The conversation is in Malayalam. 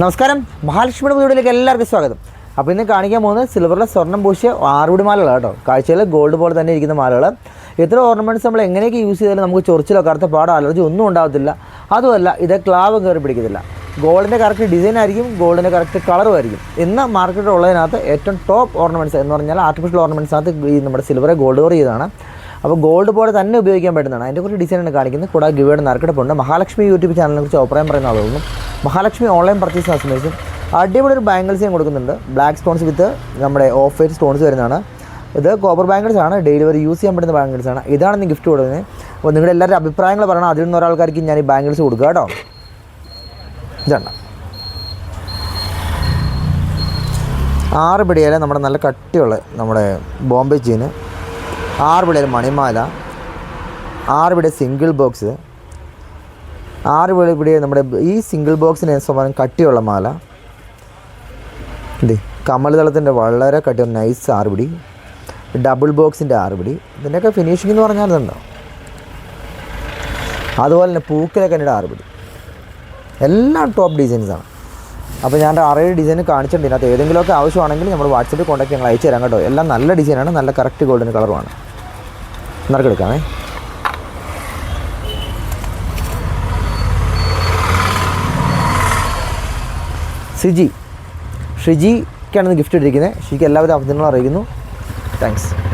നമസ്കാരം. മഹാലക്ഷ്മിയുടെ വീഡിയോയിലേക്ക് എല്ലാവർക്കും സ്വാഗതം. അപ്പോൾ ഇന്ന് കാണിക്കാൻ പോകുന്നത് സിൽവറിലെ സ്വർണം പൂശിയ ആറുപടി മാലകളാണ് കേട്ടോ. കാഴ്ചയിൽ ഗോൾഡ് പോലെ തന്നെ ഇരിക്കുന്ന മാലകൾ ഇത്ര ഓർണമെന്റ്സ് നമ്മൾ എങ്ങനെയൊക്കെ യൂസ് ചെയ്താലും നമുക്ക് ചൊറിച്ചിലോ കറുത്ത പാടോ അലർജി ഒന്നും ഉണ്ടാകത്തില്ല അതുമല്ല ഇത് ക്ലാവും കയറി പിടിക്കത്തില്ല. ഗോൾഡിന്റെ കറക്റ്റ് ഡിസൈൻ ആയിരിക്കും ഗോൾഡിന്റെ കറക്റ്റ് കളറും ആയിരിക്കും. ഇന്ന് മാർക്കറ്റിൽ ഉള്ളതിനകത്ത് ഏറ്റവും ടോപ്പ് ഓർണമെന്റ്സ് എന്ന് പറഞ്ഞാൽ ആർട്ടിഫിഷ്യൽ ഓർണമെന്റ്സിനകത്ത് ഈ നമ്മുടെ സിൽവറെ ഗോൾഡ് കവർ ചെയ്താണ് അപ്പോൾ ഗോൾഡ് പോലെ തന്നെ ഉപയോഗിക്കാൻ പറ്റുന്നതാണ്. അതിന്റെ കുറച്ച് ഡിസൈനാണ് കാണിക്കുന്നത്. കൂടാതെ ഗിവേഡ് നറുക്കെടുപ്പുണ്ട്. മഹാലക്ഷ്മി യൂട്യൂബ് ചാനലിനെ കുറിച്ച് അഭിപ്രായം പറയുന്ന ആളുകളും മഹാലക്ഷ്മി ഓൺലൈൻ പർച്ചേസ് കസ്റ്റമേഴ്സും അടിപൊളി ഒരു ബാംഗിൾസ് ഞാൻ കൊടുക്കുന്നുണ്ട്. ബ്ലാക്ക് സ്റ്റോൺസ് വിത്ത് നമ്മുടെ ഓഫ് വൈറ്റ് സ്റ്റോൺസ് വരുന്നതാണ്. ഇത് കോപ്പർ ബാംഗിൾസ് ആണ്. ഡെയിലി യൂസ് ചെയ്യാൻ പറ്റുന്ന ബാംഗിൾസ് ആണ്. ഇതാണ് ഇന്ന് ഗിഫ്റ്റ് കൊടുക്കുന്നത്. അപ്പോൾ നിങ്ങളുടെ എല്ലാവരുടെ അഭിപ്രായങ്ങൾ പറയണം. അതിൽ നിന്ന് ഒരാൾക്കാർക്ക് ഞാൻ ഈ ബാംഗിൾസ് കൊടുക്കുക കേട്ടോ. ഇതാണ്. ആറ് പിടിയിലെ നമ്മുടെ നല്ല കട്ടിയുള്ള നമ്മുടെ ബോംബെ ചീന് ആറ് പിടിയിലെ മണിമാല. ആറ് പിടിയ സിംഗിൾ ബോക്സ് ആറ് പിടി നമ്മുടെ ഈ സിംഗിൾ ബോക്സിന് സ്വഭാവം കട്ടിയുള്ള മാല. ഇത് കമൽതളത്തിന്റെ വളരെ കട്ടിയുള്ള നൈസ് ആറ് പിടി ഡബിൾ ബോക്സിന്റെ ആറ് പിടി ഇതിന്റെയൊക്കെ ഫിനിഷിംഗ് എന്ന് പറഞ്ഞാൽ ഇതുണ്ടോ അതുപോലെ തന്നെ പൂക്കിലൊക്കെ എന്റെ ആറ് പിടി എല്ലാം ടോപ്പ് ഡിസൈൻസാണ് അപ്പോൾ ഞാൻ ആറേഴ് ഡിസൈൻ കാണിച്ചിട്ടുണ്ട്. ഇതിനകത്ത് ഏതെങ്കിലുമൊക്കെ ആവശ്യമാണെങ്കിൽ നമ്മൾ വാട്സപ്പിൽ കോൺടാക്ട് ഞങ്ങൾ അയച്ചു തരാം കേട്ടോ. എല്ലാം നല്ല ഡിസൈനാണ് നല്ല കറക്റ്റ് ഗോൾഡൻ കളറുമാണ് നറുക്കെടുക്കാമേ സിജി. ഷിജിക്കാണ് ഗിഫ്റ്റ് ഇട്ടിരിക്കുന്നത്. ഷിക്ക് എല്ലാവിധ അഭിനന്ദനങ്ങളും അറിയിക്കുന്നു. താങ്ക്സ്.